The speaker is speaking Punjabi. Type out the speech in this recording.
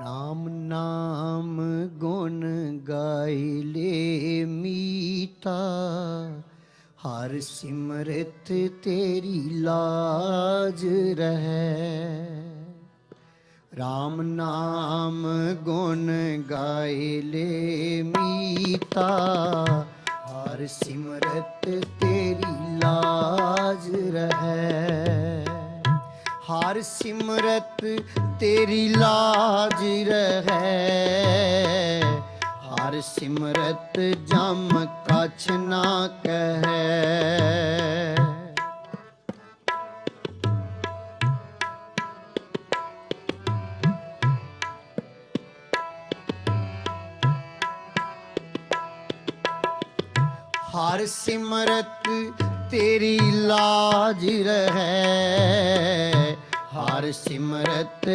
RAM ਨਾਮ ਗੁਣ ਗਾਇਲੇ ਮੀਤਾ। ਹਰ ਸਿਮਰਤ ਤੇਰੀ ਲਾਜ ਰਹੈ। RAM ਨਾਮ ਗੁਣ ਗਾਇਲੇ ਮੀਤਾ। ਹਰ ਸਿਮਰਤ ਤੇਰੀ ਲਾਜ ਹਰ ਸਿਮਰਤ ਤੇਰੀ ਲਾਜ ਰਹੈ। ਹਰ ਸਿਮਰਤ ਜਮ ਕਛ ਨਾ ਕਹੈ। ਹਰ ਸਿਮਰਤ ਤੇਰੀ ਲਾਜ ਰਹੈ। ਹਰ ਸਿਮਰਤ